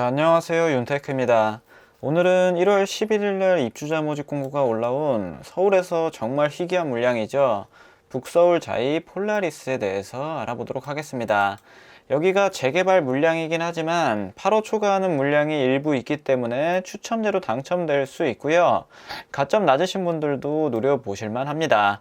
자, 안녕하세요. 윤테크입니다. 오늘은 1월 11일 날 입주자 모집 공고가 올라온 서울에서 정말 희귀한 물량이죠. 북서울 자이 폴라리스에 대해서 알아보도록 하겠습니다. 여기가 재개발 물량이긴 하지만 8호 초과하는 물량이 일부 있기 때문에 추첨제로 당첨될 수 있고요. 가점 낮으신 분들도 노려보실만 합니다.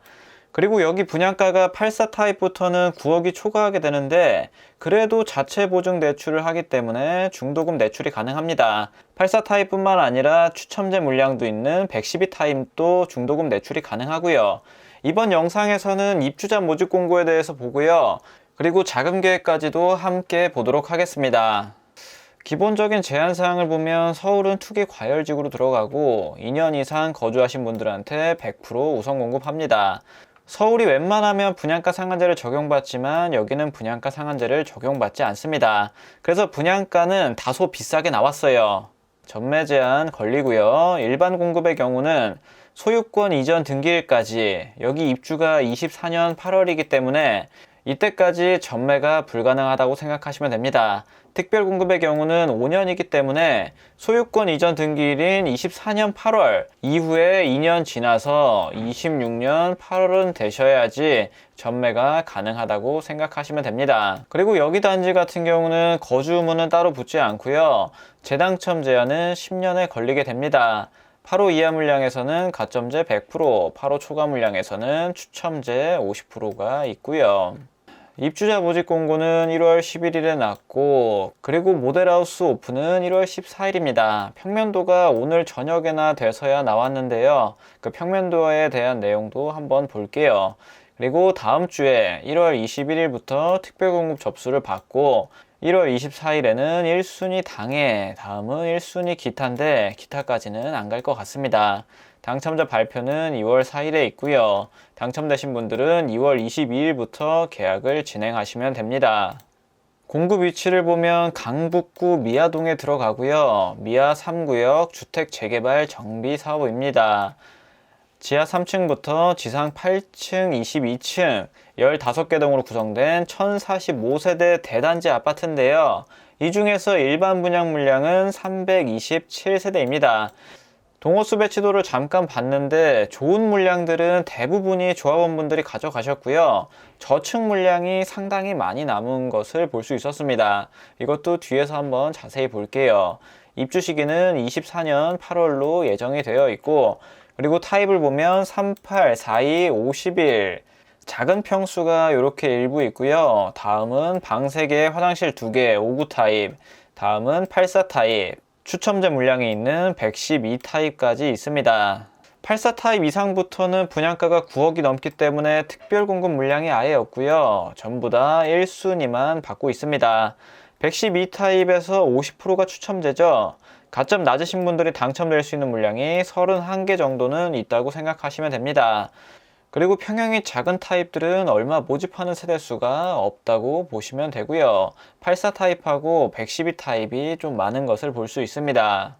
그리고 여기 분양가가 84 타입부터는 9억이 초과하게 되는데 그래도 자체 보증 대출을 하기 때문에 중도금 대출이 가능합니다. 84 타입뿐만 아니라 추첨제 물량도 있는 112 타입도 중도금 대출이 가능하고요. 이번 영상에서는 입주자 모집 공고에 대해서 보고요. 그리고 자금 계획까지도 함께 보도록 하겠습니다. 기본적인 제한 사항을 보면 서울은 투기 과열지구로 들어가고 2년 이상 거주하신 분들한테 100% 우선 공급합니다. 서울이 웬만하면 분양가 상한제를 적용받지만 여기는 분양가 상한제를 적용받지 않습니다. 그래서 분양가는 다소 비싸게 나왔어요. 전매 제한 걸리고요. 일반 공급의 경우는 소유권 이전 등기일까지 여기 입주가 24년 8월이기 때문에 이때까지 전매가 불가능하다고 생각하시면 됩니다. 특별 공급의 경우는 5년이기 때문에 소유권 이전 등기일인 24년 8월 이후에 2년 지나서 26년 8월은 되셔야지 전매가 가능하다고 생각하시면 됩니다. 그리고 여기 단지 같은 경우는 거주 의무는 따로 붙지 않고요. 재당첨 제한은 10년에 걸리게 됩니다. 8호 이하 물량에서는 가점제 100%, 8호 초과 물량에서는 추첨제 50%가 있고요. 입주자 모집 공고는 1월 11일에 났고 그리고 모델하우스 오픈은 1월 14일입니다. 평면도가 오늘 저녁에나 돼서야 나왔는데요. 그 평면도에 대한 내용도 한번 볼게요. 그리고 다음 주에 1월 21일부터 특별공급 접수를 받고 1월 24일에는 1순위 당해, 다음은 1순위 기타인데 기타까지는 안 갈 것 같습니다. 당첨자 발표는 2월 4일에 있고요. 당첨되신 분들은 2월 22일부터 계약을 진행하시면 됩니다. 공급 위치를 보면 강북구 미아동에 들어가고요. 미아 3구역 주택 재개발 정비 사업입니다. 지하 3층부터 지상 8층, 22층, 15개 동으로 구성된 1045세대 대단지 아파트인데요. 이 중에서 일반 분양 물량은 327세대입니다. 동호수 배치도를 잠깐 봤는데 좋은 물량들은 대부분이 조합원분들이 가져가셨고요. 저층 물량이 상당히 많이 남은 것을 볼 수 있었습니다. 이것도 뒤에서 한번 자세히 볼게요. 입주 시기는 24년 8월로 예정이 되어 있고 그리고 타입을 보면 38, 42, 51 작은 평수가 이렇게 일부 있고요. 다음은 방 3개, 화장실 2개, 59 타입 다음은 84 타입 추첨제 물량이 있는 112 타입까지 있습니다. 84 타입 이상부터는 분양가가 9억이 넘기 때문에 특별 공급 물량이 아예 없고요. 전부 다 1순위만 받고 있습니다. 112 타입에서 50%가 추첨제죠. 가점 낮으신 분들이 당첨될 수 있는 물량이 31개 정도는 있다고 생각하시면 됩니다. 그리고 평형이 작은 타입들은 얼마 모집하는 세대수가 없다고 보시면 되고요. 84 타입하고 112 타입이 좀 많은 것을 볼 수 있습니다.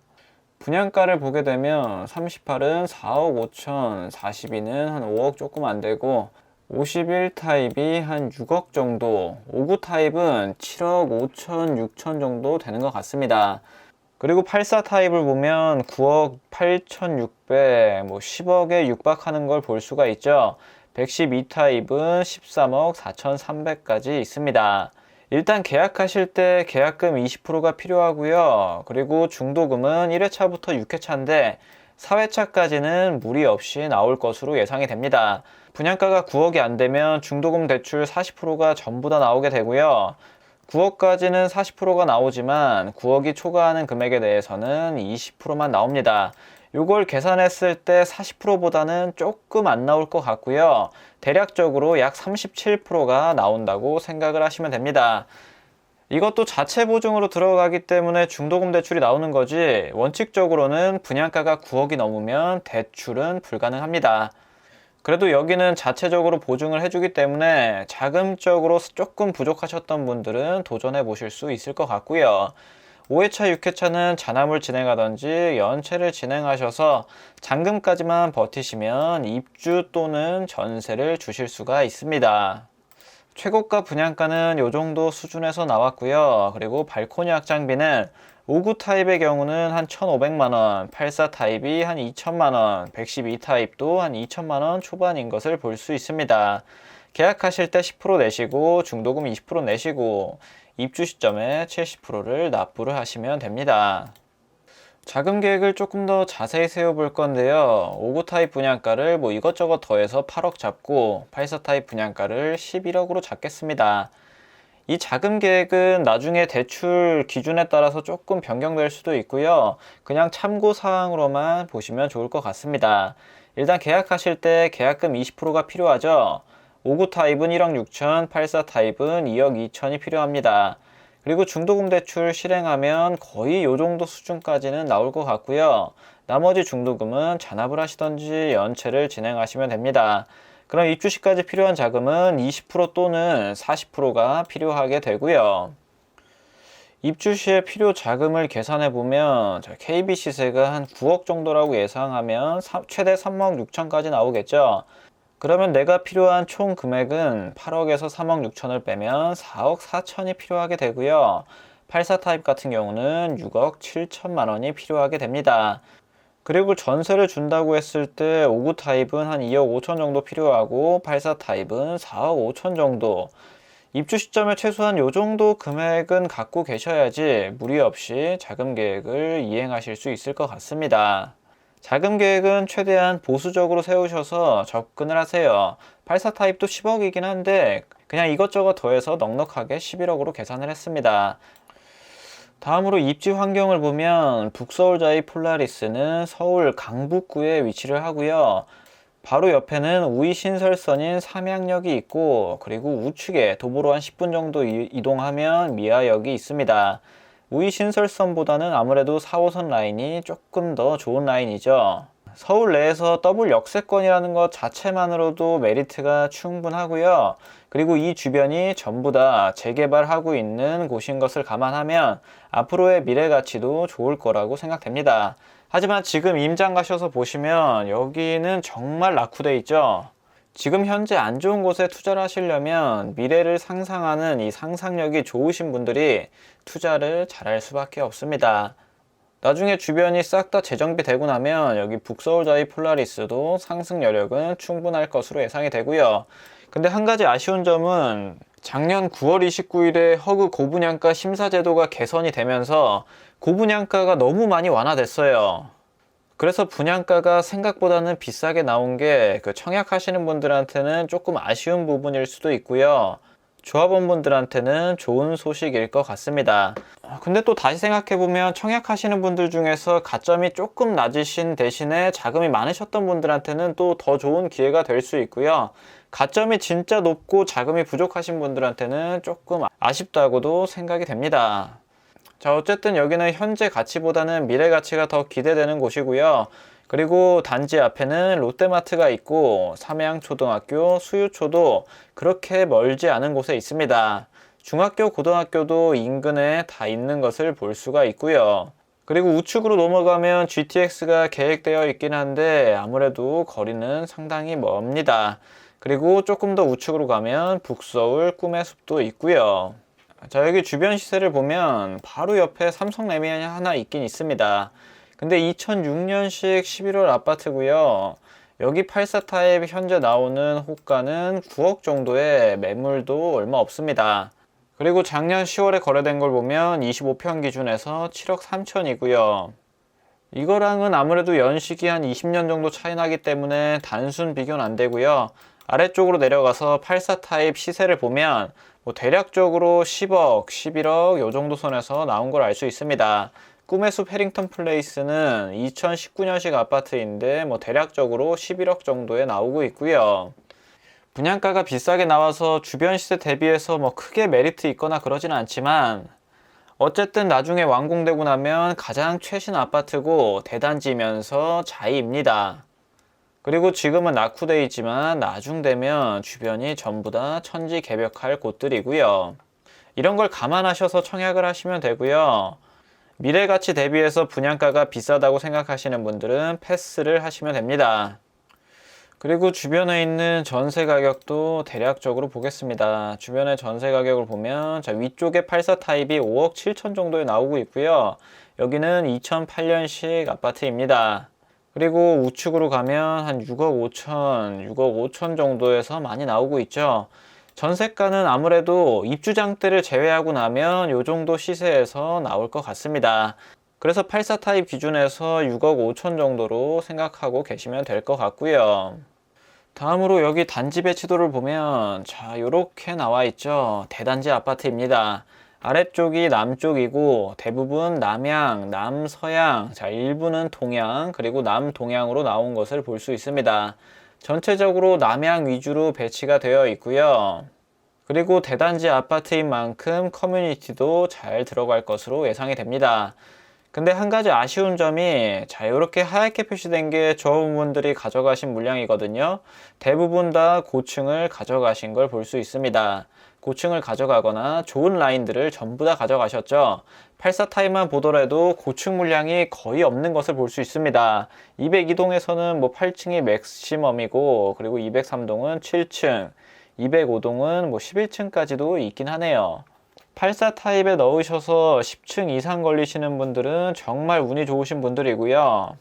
분양가를 보게 되면 38은 4억 5천, 42는 한 5억 조금 안 되고 51 타입이 한 6억 정도, 59 타입은 7억 5천, 6천 정도 되는 것 같습니다. 그리고 84 타입을 보면 9억 8,600, 뭐 10억에 육박하는 걸 볼 수가 있죠. 112 타입은 13억 4,300까지 있습니다. 일단 계약하실 때 계약금 20%가 필요하고요. 그리고 중도금은 1회차부터 6회차인데 4회차까지는 무리 없이 나올 것으로 예상이 됩니다. 분양가가 9억이 안 되면 중도금 대출 40%가 전부 다 나오게 되고요. 9억까지는 40%가 나오지만 9억이 초과하는 금액에 대해서는 20%만 나옵니다. 이걸 계산했을 때 40%보다는 조금 안 나올 것 같고요. 대략적으로 약 37%가 나온다고 생각을 하시면 됩니다. 이것도 자체 보증으로 들어가기 때문에 중도금 대출이 나오는 거지 원칙적으로는 분양가가 9억이 넘으면 대출은 불가능합니다. 그래도 여기는 자체적으로 보증을 해주기 때문에 자금적으로 조금 부족하셨던 분들은 도전해 보실 수 있을 것 같고요. 5회차, 6회차는 잔압을 진행하던지 연체를 진행하셔서 잔금까지만 버티시면 입주 또는 전세를 주실 수가 있습니다. 최고가 분양가는 이 정도 수준에서 나왔고요. 그리고 발코니 확장비는 59 타입의 경우는 한 1,500만원, 84 타입이 한 2천만원, 112 타입도 한 2천만원 초반인 것을 볼 수 있습니다. 계약하실 때 10% 내시고 중도금 20% 내시고 입주 시점에 70%를 납부를 하시면 됩니다. 자금 계획을 조금 더 자세히 세워볼 건데요. 59 타입 분양가를 뭐 이것저것 더해서 8억 잡고 84 타입 분양가를 11억으로 잡겠습니다. 이 자금 계획은 나중에 대출 기준에 따라서 조금 변경될 수도 있고요. 그냥 참고 사항으로만 보시면 좋을 것 같습니다. 일단 계약하실 때 계약금 20%가 필요하죠. 59 타입은 1억 6천, 84 타입은 2억 2천이 필요합니다. 그리고 중도금 대출 실행하면 거의 요 정도 수준까지는 나올 것 같고요. 나머지 중도금은 잔압을 하시던지 연체를 진행하시면 됩니다. 그럼 입주 시까지 필요한 자금은 20% 또는 40%가 필요하게 되고요. 입주 시에 필요 자금을 계산해 보면 KB 시세가 한 9억 정도라고 예상하면 최대 3억 6천까지 나오겠죠. 그러면 내가 필요한 총 금액은 8억에서 3억 6천을 빼면 4억 4천이 필요하게 되고요. 84 타입 같은 경우는 6억 7천만 원이 필요하게 됩니다. 그리고 전세를 준다고 했을 때59 타입은 한 2억 5천 정도 필요하고 84 타입은 4억 5천 정도. 입주 시점에 최소한 요 정도 금액은 갖고 계셔야지 무리 없이 자금 계획을 이행하실 수 있을 것 같습니다. 자금 계획은 최대한 보수적으로 세우셔서 접근을 하세요. 84 타입도 10억이긴 한데 그냥 이것저것 더해서 넉넉하게 11억으로 계산을 했습니다. 다음으로 입지 환경을 보면 북서울자이 폴라리스는 서울 강북구에 위치를 하고요. 바로 옆에는 우이 신설선인 삼양역이 있고 그리고 우측에 도보로 한 10분 정도 이동하면 미아역이 있습니다. 우이 신설선보다는 아무래도 4호선 라인이 조금 더 좋은 라인이죠. 서울 내에서 더블 역세권이라는 것 자체만으로도 메리트가 충분하고요. 그리고 이 주변이 전부 다 재개발하고 있는 곳인 것을 감안하면 앞으로의 미래 가치도 좋을 거라고 생각됩니다. 하지만 지금 임장 가셔서 보시면 여기는 정말 낙후돼 있죠. 지금 현재 안 좋은 곳에 투자를 하시려면 미래를 상상하는 이 상상력이 좋으신 분들이 투자를 잘할 수밖에 없습니다. 나중에 주변이 싹 다 재정비되고 나면 여기 북서울자이 폴라리스도 상승 여력은 충분할 것으로 예상이 되고요. 근데 한 가지 아쉬운 점은 작년 9월 29일에 허그 고분양가 심사 제도가 개선이 되면서 고분양가가 너무 많이 완화됐어요. 그래서 분양가가 생각보다는 비싸게 나온 게 그 청약하시는 분들한테는 조금 아쉬운 부분일 수도 있고요. 조합원분들한테는 좋은 소식일 것 같습니다. 근데 또 다시 생각해보면 청약하시는 분들 중에서 가점이 조금 낮으신 대신에 자금이 많으셨던 분들한테는 또 더 좋은 기회가 될 수 있고요. 가점이 진짜 높고 자금이 부족하신 분들한테는 조금 아쉽다고도 생각이 됩니다. 자, 어쨌든 여기는 현재 가치보다는 미래 가치가 더 기대되는 곳이고요. 그리고 단지 앞에는 롯데마트가 있고 삼양초등학교, 수유초도 그렇게 멀지 않은 곳에 있습니다. 중학교, 고등학교도 인근에 다 있는 것을 볼 수가 있고요. 그리고 우측으로 넘어가면 GTX가 계획되어 있긴 한데 아무래도 거리는 상당히 멉니다. 그리고 조금 더 우측으로 가면 북서울 꿈의 숲도 있고요. 자 여기 주변 시세를 보면 바로 옆에 삼성 레미안이 하나 있긴 있습니다 근데 2006년식 11월 아파트고요. 여기 84 타입 현재 나오는 호가는 9억 정도의 매물도 얼마 없습니다. 그리고 작년 10월에 거래된 걸 보면 25평 기준에서 7억 3천이고요. 이거랑은 아무래도 연식이 한 20년 정도 차이 나기 때문에 단순 비교는 안 되고요. 아래쪽으로 내려가서 84 타입 시세를 보면 뭐 대략적으로 10억, 11억 요 정도 선에서 나온 걸 알 수 있습니다. 꿈의 숲 해링턴 플레이스는 2019년식 아파트인데 뭐 대략적으로 11억 정도에 나오고 있고요. 분양가가 비싸게 나와서 주변 시세 대비해서 뭐 크게 메리트 있거나 그러지는 않지만 어쨌든 나중에 완공되고 나면 가장 최신 아파트고 대단지면서 자이입니다. 그리고 지금은 낙후돼 있지만 나중 되면 주변이 전부 다 천지개벽할 곳들이고요. 이런 걸 감안하셔서 청약을 하시면 되고요. 미래 가치 대비해서 분양가가 비싸다고 생각하시는 분들은 패스를 하시면 됩니다. 그리고 주변에 있는 전세 가격도 대략적으로 보겠습니다. 주변의 전세 가격을 보면 자, 위쪽에 84 타입이 5억 7천 정도에 나오고 있고요. 여기는 2008년식 아파트입니다. 그리고 우측으로 가면 한 6억 5천, 6억 5천 정도에서 많이 나오고 있죠. 전세가는 아무래도 입주장대를 제외하고 나면 이 정도 시세에서 나올 것 같습니다. 그래서 84 타입 기준에서 6억 5천 정도로 생각하고 계시면 될 것 같고요. 다음으로 여기 단지 배치도를 보면 자 이렇게 나와 있죠. 대단지 아파트입니다. 아래쪽이 남쪽이고 대부분 남양, 남서양, 자 일부는 동양 그리고 남동양으로 나온 것을 볼 수 있습니다. 전체적으로 남양 위주로 배치가 되어 있고요. 그리고 대단지 아파트인 만큼 커뮤니티도 잘 들어갈 것으로 예상이 됩니다. 근데 한 가지 아쉬운 점이 자 이렇게 하얗게 표시된 게 조합원분들이 가져가신 물량이거든요. 대부분 다 고층을 가져가신 걸 볼 수 있습니다. 고층을 가져가거나 좋은 라인들을 전부 다 가져가셨죠. 84 타입만 보더라도 고층 물량이 거의 없는 것을 볼 수 있습니다. 202동에서는 뭐 8층이 맥시멈이고 그리고 203동은 7층, 205동은 뭐 11층까지도 있긴 하네요. 84 타입에 넣으셔서 10층 이상 걸리시는 분들은 정말 운이 좋으신 분들이고요.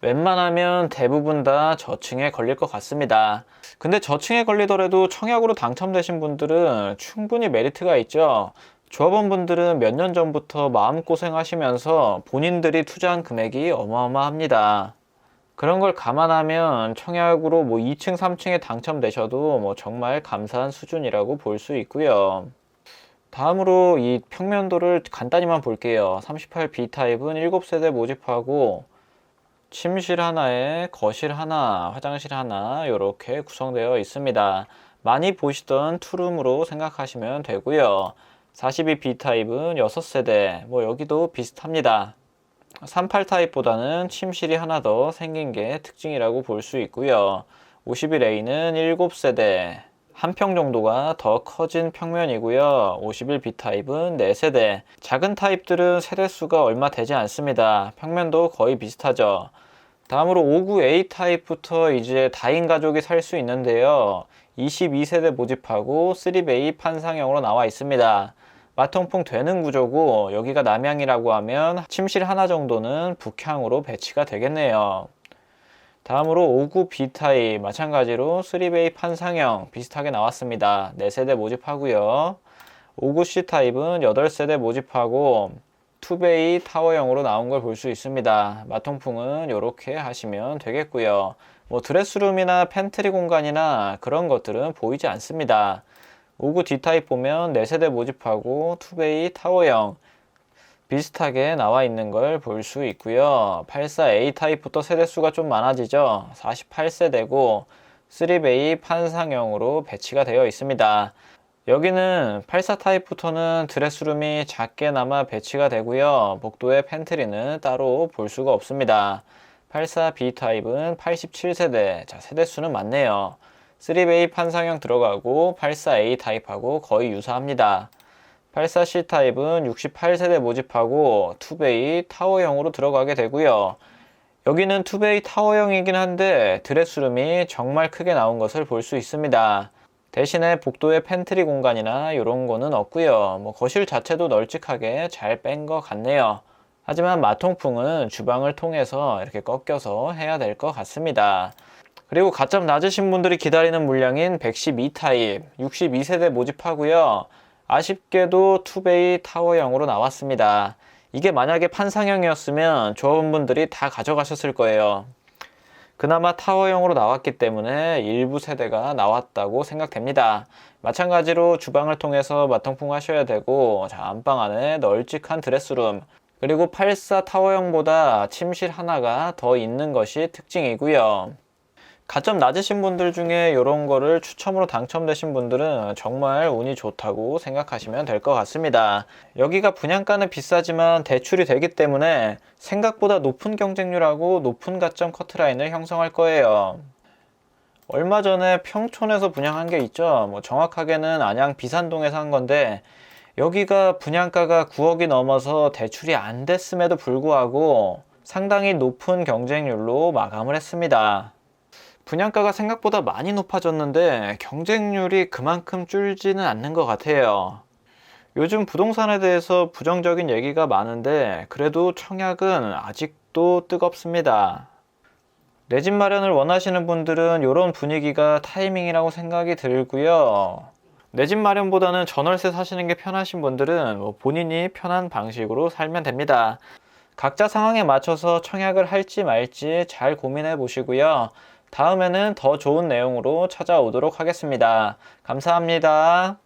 웬만하면 대부분 다 저층에 걸릴 것 같습니다. 근데 저층에 걸리더라도 청약으로 당첨되신 분들은 충분히 메리트가 있죠. 조합원분들은 몇 년 전부터 마음고생 하시면서 본인들이 투자한 금액이 어마어마합니다. 그런 걸 감안하면 청약으로 뭐 2층, 3층에 당첨되셔도 뭐 정말 감사한 수준이라고 볼 수 있고요. 다음으로 이 평면도를 간단히만 볼게요. 38B 타입은 7세대 모집하고 침실 하나에 거실 하나, 화장실 하나 이렇게 구성되어 있습니다. 많이 보시던 투룸으로 생각하시면 되고요. 42B 타입은 6세대, 뭐 여기도 비슷합니다. 38 타입보다는 침실이 하나 더 생긴 게 특징이라고 볼 수 있고요. 51A는 7세대, 한 평 정도가 더 커진 평면이고요. 51B 타입은 4세대. 작은 타입들은 세대수가 얼마 되지 않습니다. 평면도 거의 비슷하죠. 다음으로 59A 타입부터 이제 다인 가족이 살 수 있는데요. 22세대 모집하고 3베이 판상형으로 나와 있습니다. 마통풍 되는 구조고 여기가 남향이라고 하면 침실 하나 정도는 북향으로 배치가 되겠네요. 다음으로 59B 타입 마찬가지로 3베이 판상형 비슷하게 나왔습니다. 4세대 모집하고요. 59C 타입은 8세대 모집하고 투베이 타워형으로 나온 걸 볼 수 있습니다. 마통풍은 이렇게 하시면 되겠고요. 뭐 드레스룸이나 팬트리 공간이나 그런 것들은 보이지 않습니다. 59 D타입 보면 4세대 모집하고 투베이 타워형 비슷하게 나와 있는 걸 볼 수 있고요. 84A 타입부터 세대수가 좀 많아지죠. 48세대고 3베이 판상형으로 배치가 되어 있습니다. 여기는 84 타입부터는 드레스룸이 작게나마 배치가 되고요. 복도의 팬트리는 따로 볼 수가 없습니다. 84B 타입은 87세대, 자 세대수는 많네요. 3베이 판상형 들어가고 84A 타입하고 거의 유사합니다. 84C 타입은 68세대 모집하고 2베이 타워형으로 들어가게 되고요. 여기는 2베이 타워형이긴 한데 드레스룸이 정말 크게 나온 것을 볼 수 있습니다. 대신에 복도에 팬트리 공간이나 이런 거는 없고요. 뭐 거실 자체도 널찍하게 잘 뺀 것 같네요. 하지만 마통풍은 주방을 통해서 이렇게 꺾여서 해야 될 것 같습니다. 그리고 가점 낮으신 분들이 기다리는 물량인 112 타입 62세대 모집하고요. 아쉽게도 투베이 타워형으로 나왔습니다. 이게 만약에 판상형이었으면 조합원분들이 다 가져가셨을 거예요. 그나마 타워형으로 나왔기 때문에 일부 세대가 나왔다고 생각됩니다. 마찬가지로 주방을 통해서 마통풍 하셔야 되고 자, 안방 안에 널찍한 드레스룸 그리고 84 타워형보다 침실 하나가 더 있는 것이 특징이고요. 가점 낮으신 분들 중에 이런 거를 추첨으로 당첨되신 분들은 정말 운이 좋다고 생각하시면 될 것 같습니다. 여기가 분양가는 비싸지만 대출이 되기 때문에 생각보다 높은 경쟁률하고 높은 가점 커트라인을 형성할 거예요. 얼마 전에 평촌에서 분양한 게 있죠. 뭐 정확하게는 안양 비산동에서 한 건데 여기가 분양가가 9억이 넘어서 대출이 안 됐음에도 불구하고 상당히 높은 경쟁률로 마감을 했습니다. 분양가가 생각보다 많이 높아졌는데 경쟁률이 그만큼 줄지는 않는 것 같아요. 요즘 부동산에 대해서 부정적인 얘기가 많은데 그래도 청약은 아직도 뜨겁습니다. 내 집 마련을 원하시는 분들은 이런 분위기가 타이밍이라고 생각이 들고요. 내 집 마련보다는 전월세 사시는 게 편하신 분들은 뭐 본인이 편한 방식으로 살면 됩니다. 각자 상황에 맞춰서 청약을 할지 말지 잘 고민해 보시고요. 다음에는 더 좋은 내용으로 찾아오도록 하겠습니다. 감사합니다.